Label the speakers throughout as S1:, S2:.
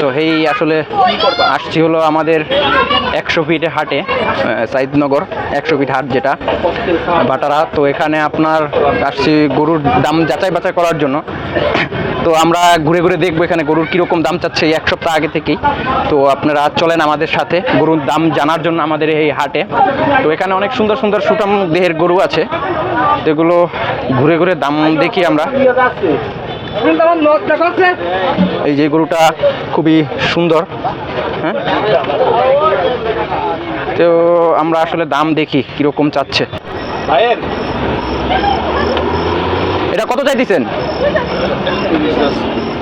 S1: তো এই আসলে আসছি হলো আমাদের একশো ফিটে হাটে সাইদনগর, একশো ফিট হাট যেটা, বাটারা। তো এখানে আপনার আসছি গরুর দাম যাচাই বাছাই করার জন্য। তো আমরা ঘুরে ঘুরে দেখব এখানে গরুর কীরকম দাম চাচ্ছে এক সপ্তাহ আগে থেকেই। তো আপনারা চলেন আমাদের সাথে গরুর দাম জানার জন্য আমাদের এই হাটে। তো এখানে অনেক সুন্দর সুন্দর সুটাম দেহের গরু আছে। যেগুলো ঘুরে ঘুরে দাম দেখি আমরা। এই যে গরুটা খুবই সুন্দর হ্যাঁ? তো আমরা আসলে দাম দেখি কীরকম চাচ্ছে। এটা কত চাইতেছেন?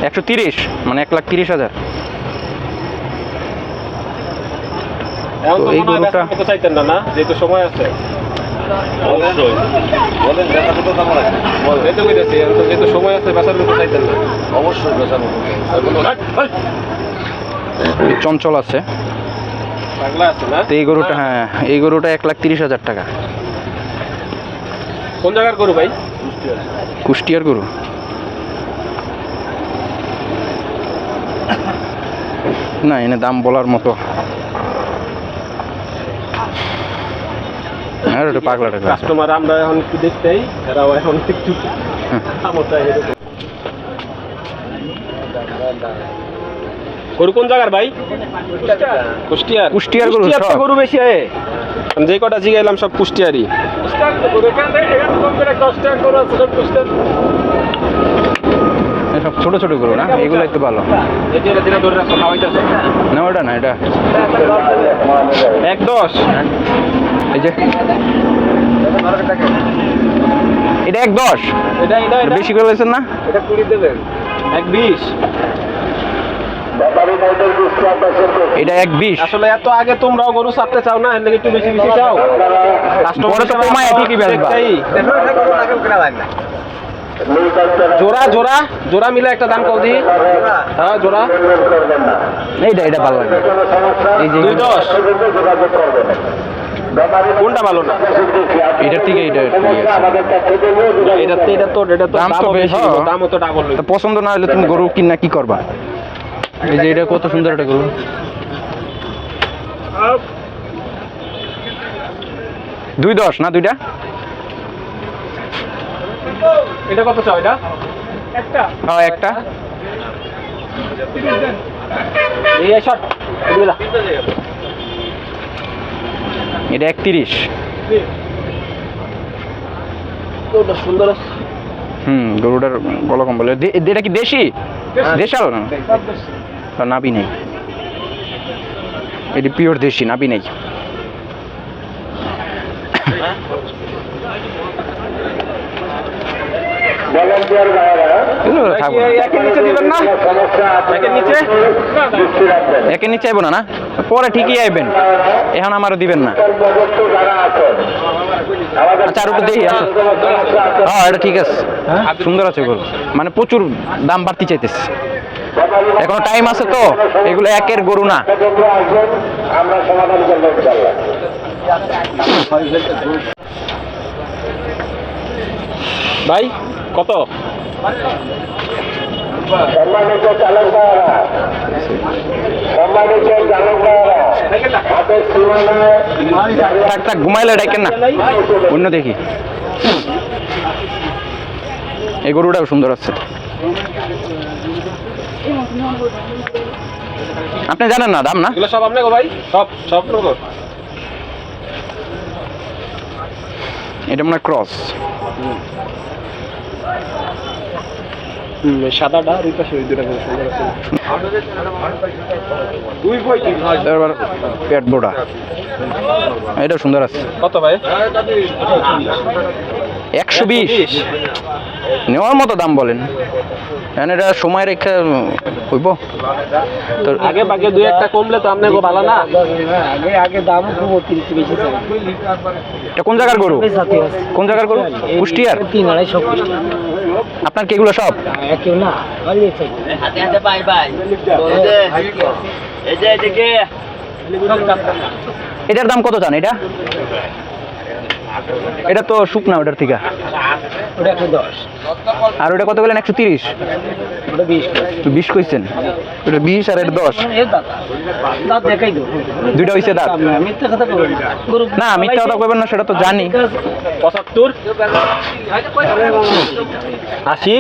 S1: একশো তিরিশ মানে এক লাখ তিরিশ হাজার।
S2: এখন
S1: তো
S2: তো
S1: এই গরুটা-
S2: চাইতেন না না? যেহেতু সময় আছে। অবশ্যই বলেন দেখা তো দাম আছে এই তো কইতেছি এখন তো যেহেতু সময় আছে বেচার মতো চাইতেন না অবশ্যই বেচার মতো
S1: চঞ্চল আছে।
S2: পাগলা আছে না
S1: এই গরুটা হ্যাঁ এই গরুটা এক লাখ তিরিশ হাজার টাকা।
S2: কোন জায়গার গরু ভাই?
S1: কুষ্টিয়ার গরু। না এনে দাম বলার মতো। আর ওটা পাগলা টাকা
S2: কাস্টমার আমরা এখন একটু দেখতেই এরাও এখন একটু গরু কোন জায়গার ভাই? কুষ্টিয়ার।
S1: কুষ্টিয়ার গরু সব।
S2: গরু বেশি আয়ে আমি যে কটা জিগাইলাম সব কুষ্টিয়ারই।
S1: সব ছোট ছোট গরু না? এগুলো একটু ভালো। না ওটা না এটা।
S2: এক দশ।
S1: এই যে। এটা এক দশ। বেশি করে বলছেন না?
S2: এটা কুড়ি দেবেন। এক বিশ।
S1: এটা এক বিশ।
S2: আসলে এত আগে তোমরাও গরু ছাড়তে চাও না এর একটু বেশি বেশি চাও।
S1: পরে তো কমায় ঠিকই বেচবা।
S2: জোড়া জোড়া জোড়া মিলে একটা দাম কও দি হ্যাঁ জোড়া।
S1: এইটা এটা ভালো লাগে। এই যে
S2: দুই দশ। কোনটা ভালো না?
S1: এটার থেকে এটা
S2: এটা তো এটা তো এটা তো
S1: দাম তো বেশি, হ্যাঁ।
S2: দামও তো ডাবল
S1: পছন্দ না হলে তুমি গরু কিনা কি করবা? এই যে এটা কত সুন্দর একটা গরু। দুই দশ না দুইটা?
S2: এটা কত চাও এটা? একটা।
S1: হ্যাঁ একটা।
S2: এই শর্ট এগুলা
S1: এটা একত্রিশ।
S2: সুন্দর
S1: হুম গরুটার গলা কম বলে এটা কি দেশি? দেশাল না? নাবি নেই। এটি পিওর দেশি নাবি নেই এগুলো থাকব না।
S2: একের নিচে দিবেন না একের নিচে
S1: একে নিচে আইব না না? পরে ঠিকই আইবেন। এখন আমারও দিবেন না। আচ্ছা আর একটু দেখি হ্যাঁ এটা ঠিক আছে। সুন্দর আছে গরু মানে প্রচুর দাম বাড়তি চাইতেছে। এখনও টাইম আছে তো এগুলো একের গরু না।
S3: আমরা সমাধান করব
S2: ভাই কত?
S3: সম্মানিত চালক ভাইয়েরা সম্মানিত চালক ভাইয়েরা হাতের সীমানায়
S1: থাক থাক ঘুমাইলে ডাকেন না অন্য দেখি। এই গরুটাও সুন্দর আছে। আপনি জানেন না দাম না?
S2: এগুলো সব আপনাকে ভাই? সব সব
S1: এটা মনে হয় ক্রস।
S2: সাদাটা আর ওই পাশে ওই দুটা সুন্দর আছে।
S1: পেট বোড়া। এটা সুন্দর আছে।
S2: কত ভাই?
S1: একশো বিশ। নেওয়ার মতো দাম বলেন। এখন এটা সময় রেখে হইব। তো
S2: আগে বাগে দুই একটা কমলে তো আপনাকে ভালো না?
S4: আগে আগে দাম খুব অতিরিক্ত বেশি ছিল
S1: এটা কোন জায়গার গরু? কোন জায়গার গরু? কুষ্টিয়ার?
S4: তিন আড়াইশো
S1: আপনার কি এগুলো সব?
S4: কেউ না
S5: হাতে হাতে পাই পাই। এই যে এদিকে।
S1: এটার দাম কত চান এটা? এটা তো শুকনা ওটার থেকে।
S4: ওটা একশো দশ।
S1: আর ওটা কত বলেন একশো তিরিশ?
S4: ওটা বিশ
S1: বিশ কইছেন। ওটা বিশ আর এটা দশ।
S4: দাঁত দাঁত দেখাই
S1: দুইটা হইছে দাঁত।
S4: মিথ্যা কথা না।
S1: মিথ্যা কথা কইবেন না সেটা তো জানি।
S2: পঁচাত্তর। আশি।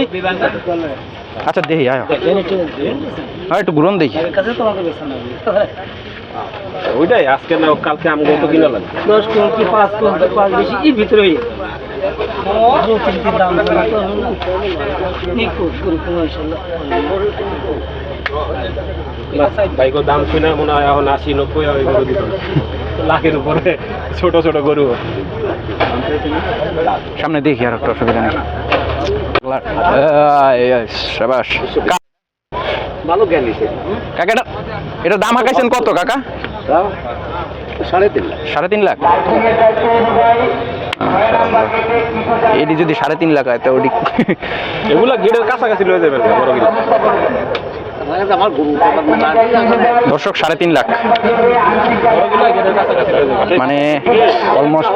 S1: আচ্ছা দেখি আয়।
S4: একটু
S1: ঘুরন দেখি।
S4: না
S2: ওইটাই আজকে না কালকে আম গত কিনা লাগবে
S4: দশ কোন কি পাঁচ কোন কি পাঁচ বেশি এর ভিতরে
S2: বাইকের দাম শুনে মনে হয় এখন আশি নব্বই হয় গরু দিত লাখের উপরে ছোট ছোট গরু।
S1: সামনে দেখি আর একটা অসুবিধা নেই। সাবাস।
S2: ভালো জ্ঞান দিছে
S1: কাকা এটা দাম হাঁকাইছেন কত কাকা?
S2: সাড়ে তিন লাখ।
S1: সাড়ে তিন লাখ? এটি যদি সাড়ে তিন লাখ হয় তো ওটি
S2: এগুলা গেটের কাছাকাছি লয়ে যাবেন না, বড় গিলা
S1: দর্শক সাড়ে তিন লাখ। মানে অলমোস্ট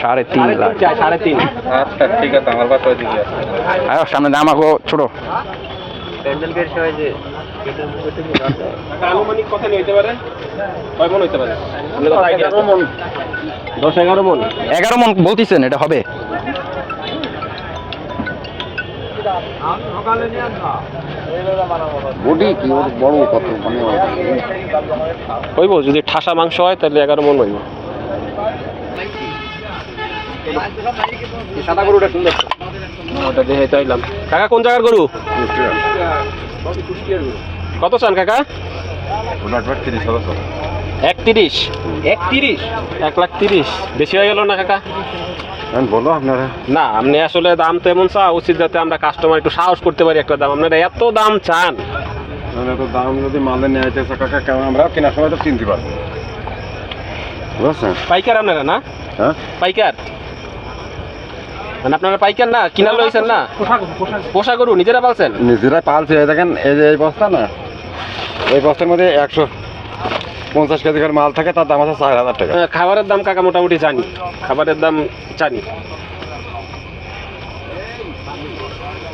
S1: সাড়ে তিন লাখ।
S2: সাড়ে তিন আচ্ছা ঠিক আছে আমার বাসা
S1: সামনে দাম আঁকো ছোট।
S2: আনুমানিক কত নিয়ে হইতে পারে। কয় মন হইতে পারে? তো দশ এগারো মন।
S1: এগারো মন? বলতেছেন এটা হবে।
S5: বডি কি ওর বড় কত মানে
S2: হইব যদি ঠাসা মাংস হয় তাহলে এগারো মন হইব। সাদা গরুটা সুন্দর। ওটা দেখে চাইলাম কাকা কোন জায়গার গরু? কত চান কাকা? এক তিরিশ? এক লাখ তিরিশ। বেশি হয়ে গেল না কাকা?
S5: বলো আপনারা।
S2: না আপনি আসলে দাম তো এমন চা উচিত যাতে আমরা কাস্টমার একটু সাহস করতে পারি একটা দাম। আপনারা এত দাম চান।
S5: মানে তো দাম যদি মালে নিয়ে আইতেছে কাকা কেমন আমরা কেনার সময় তো চিনতে পারব।
S2: পাইকার আপনারা না?
S5: হ্যাঁ?
S2: পাইকার? মানে আপনারা পাইকার না? কিনা লইছেন না? পোষা গরু নিজেরা পালছেন?
S5: নিজেরাই পালছে দেখেন এই যে এই বস্তা না এই বস্তার মধ্যে একশো পঞ্চাশ কেজি করে মাল থাকে তার দাম আছে চার হাজার টাকা।
S2: খাবারের দাম কাকা মোটামুটি জানি। খাবারের দাম জানি।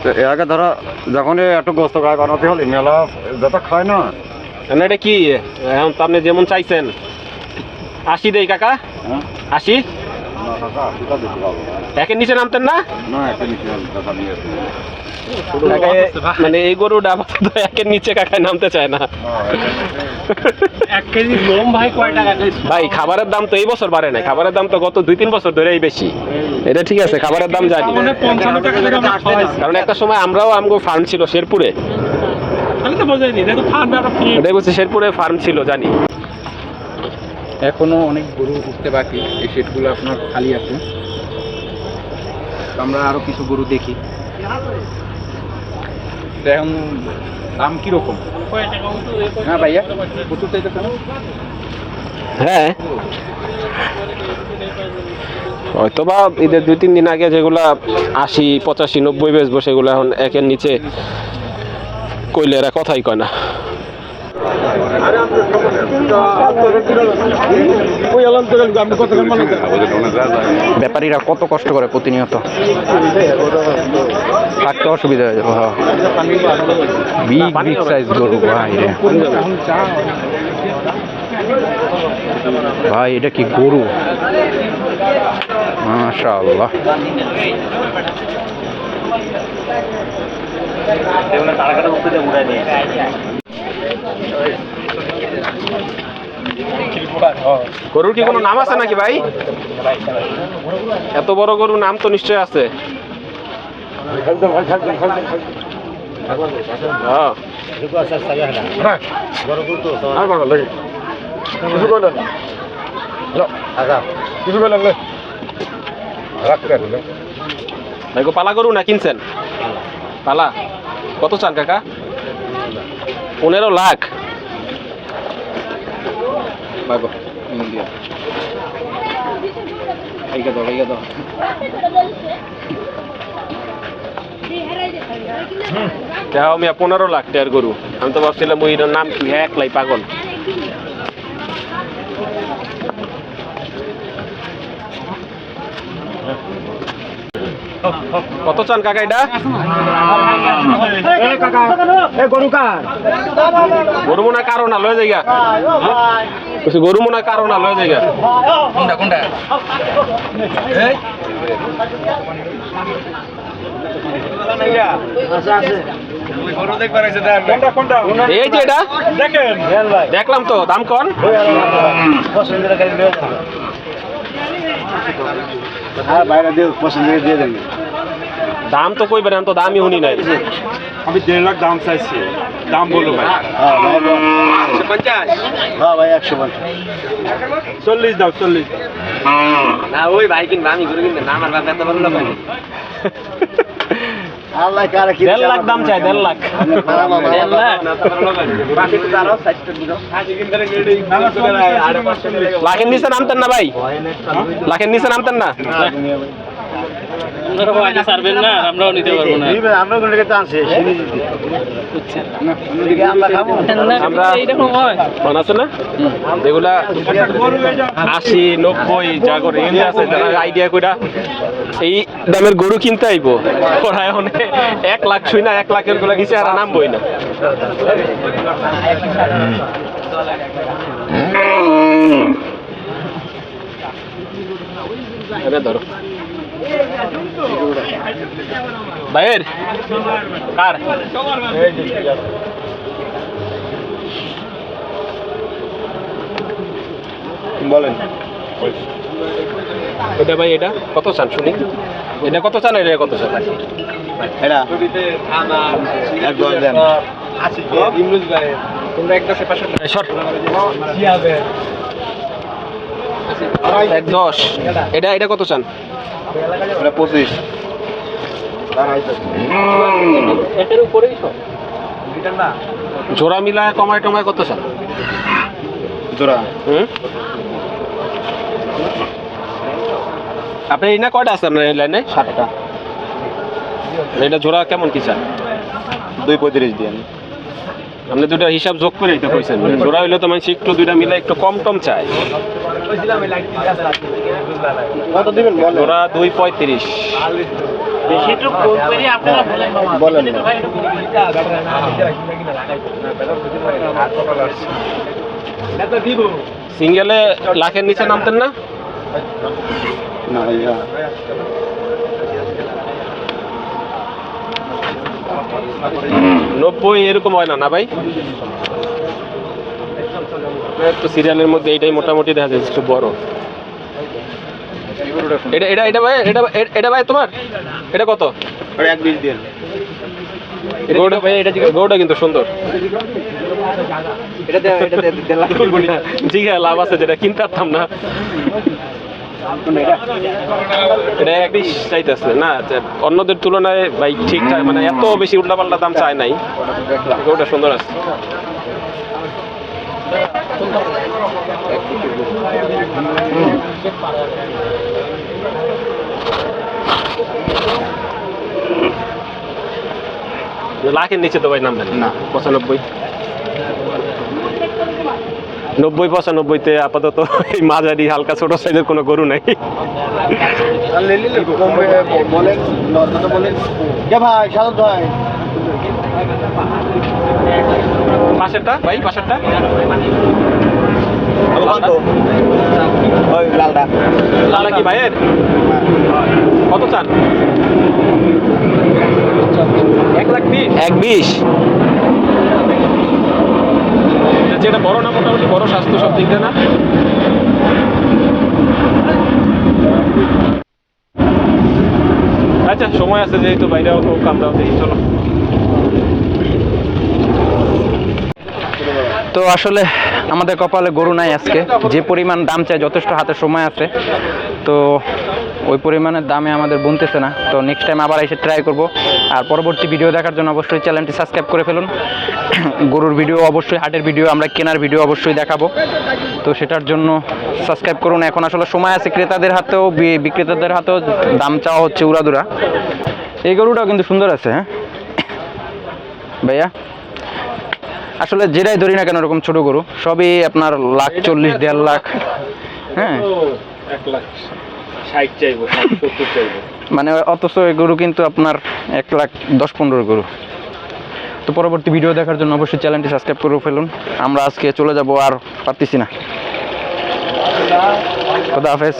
S5: তো এর আগে ধরো যখন একটু গোস্ত গায়ে বানাতে হলে মেলা যত খায় না।
S2: না এটা কি? এখন তো আপনি যেমন চাইছেন। আশি দেই কাকা।
S5: হ্যাঁ।
S2: আশি? একের নিচে নামতেন না? মানে এই গরুটা একের নিচে কাকায় নামতে চায় না।
S4: এক কেজি লোম ভাই কয় টাকা
S2: ভাই খাবারের দাম তো এই বছর বাড়ে নাই। খাবারের দাম তো গত দুই তিন বছর ধরেই বেশি। এটা ঠিক আছে খাবারের দাম জানি কারণ একটা সময় আমরাও আমগো ফার্ম ছিল শেরপুরে। এটাই বলছি শেরপুরে ফার্ম ছিল জানি।
S1: এখনও অনেক গরু উঠতে বাকি, এই সেটগুলো আপনার খালি আছে। আমরা আরও কিছু গরু দেখি। এখন দাম কীরকম? হ্যাঁ ভাইয়া, প্রচুর
S2: হ্যাঁ। হয়তো বা ঈদের দুই, তিন দিন আগে যেগুলা আশি, পঁচাশি, নব্বই বেচবো, সেগুলো এখন একের নিচে কইলে এরা কথাই কয় না।
S1: ব্যাপারীরা কত কষ্ট করে প্রতিনিয়ত। থাকতে অসুবিধা হয়ে যাবে হ্যাঁ। বিগ বিগ সাইজ গরু, ভাই ভাই, এটা কি গরু? মাশাআল্লাহ।
S2: গরুর কি কোনো নাম আছে নাকি ভাই? এত বড় গরু নাম তো নিশ্চয় আছে। পালা গরু না কিনছেন? পালা? কত চান কাকা? পনেরো লাখ।
S1: ভাগো দিয়া। এইটা দাও এইটা দাও।
S2: দেখো মিয়া পনেরো লাখ টাকার গরু। আমি তো ভাবছিলাম ওই নাম কি হ্যাঁ একলাই পাগল। কত চান কাকা এটা? গরু কার গরু মনে কারও না লয়ে যাইগা। বলছি, গরু মনে হয় কারও না লয়ে জায়গা
S1: কোনটা কোনটা?
S2: এই। যে এটা। দেখলাম তো দাম কন? দাম তো কইবেন তো দামই শুনি নাই।
S6: আমি দেড় লাখ দাম চাইছি। দাম বলো ভাই।
S5: হ্যাঁ ভাই একশো পঞ্চাশ।
S6: চল্লিশ দাও চল্লিশ।
S5: আল্লাহ কারে কি
S2: দেড় লাখ দাম চাই দেড় লাখ। লাখের নিচে নামতেন না ভাই? লাখের নিচে নামতেন না?
S5: আমরা কোন দিকে টানছে আমরা খাব
S2: আমরা মনে আছে না? যেগুলা আশি নব্বই যা করে এগুলো আছে যারা আইডিয়া কইরা এই দামের গরু কিনতে আইব এক লাখ ছুই না এক লাখেরগুলা কিছু আর নামবই না। ধরো। ভাইয়ের কার?
S5: বলেন।
S2: এটা ভাই এটা কত চান শুনি? এটা কত চান এটা কত চান?
S5: এটা এক দশ দেন।
S2: এক দশ। এটা এটা কত চান?
S5: এটা পঁচিশ।
S2: জোড়া মিলায় কমায় টমায় কত চান?
S5: জোড়া।
S2: হুম? আপনার এই না কয়টা আছে আপনার এই লাইনে?
S5: ষাটটা
S2: এটা জোড়া কেমন কি চান?
S5: দুই পঁয়ত্রিশ দিন
S2: আপনি দুটা হিসাব যোগ করে এটা কইছেন। জোড়া হইলে তো মানুষ একটু দুইটা মিলে একটু কম টম চাই
S5: কত
S2: জোড়া দুই পঁয়ত্রিশ।
S5: বলেন
S2: সিঙ্গেলে লাখের নিচে নামতেন না?
S5: না
S2: নব্বই এরকম হয় না না ভাই? তো সিরিয়ালের মধ্যে এইটাই মোটামুটি দেখা যাচ্ছে একটু বড়। এটা এটা এটা ভাই এটা এটা ভাই তোমার? এটা কত?
S5: এক বিশ দিন
S2: গৌড়া ভাই এটা গৌড়া কিন্তু সুন্দর। জি হ্যাঁ লাভ আছে যেটা কিনতে পারতাম না। এটা চাইতেছে। না যে অন্যদের তুলনায় ভাই ঠিকঠাক মানে এত বেশি উল্টাপাল্টা দাম চায় নাই। গৌটা সুন্দর আছে। লাখের নিচে তো ভাই নামবেন না। পঁচানব্বই। নব্বই পঁচানব্বইতে আপাতত এই মাঝারি হালকা ছোট সাইজের কোনো গরু নাই।
S5: ভাই ভাই।
S2: পাশেরটা? ভাই পাশেরটা?
S5: ওই লালটা।
S2: লালা কি ভাইয়ের? কত চান? এক লাখ বিশ। এক বিশ। যেটা বড় না মোটামুটি বড় স্বাস্থ্য সব দিক না? আচ্ছা সময় আছে যেহেতু বাইরেও তো কামরাও দেখি চলো।
S1: তো আসলে আমাদের কপালে গরু নাই আজকে। যে পরিমাণ দাম চাই, যথেষ্ট হাতে সময় আছে। তো ওই পরিমাণের দামে আমাদের বুনতেছে না। তো নেক্সট টাইম আবার এসে ট্রাই করব। আর পরবর্তী ভিডিও দেখার জন্য অবশ্যই চ্যানেলটি সাবস্ক্রাইব করে ফেলুন। গরুর ভিডিও অবশ্যই, হাটের ভিডিও আমরা কেনার ভিডিও অবশ্যই দেখাবো। তো সেটার জন্য সাবস্ক্রাইব করুন। এখন আসলে সময় আছে ক্রেতাদের হাতেও বিক্রেতাদের হাতেও। দাম চাওয়া হচ্ছে উড়াদুরা। এই গরুটাও কিন্তু সুন্দর আছে হ্যাঁ? ভাইয়া? আসলে যেটাই ধরি না কেন এরকম ছোট গরু সবই আপনার লাখ চল্লিশ দেড় লাখ। হ্যাঁ।
S2: এক লাখ ষাট চাইব সত্তর চাইব।
S1: মানে অথচ এই গরু কিন্তু আপনার এক লাখ দশ পনেরো গরু। তো পরবর্তী ভিডিও দেখার জন্য অবশ্যই চ্যানেলটি সাবস্ক্রাইব করে ফেলুন। আমরা আজকে চলে যাব আর পারতেছি না। খোদা হাফেজ।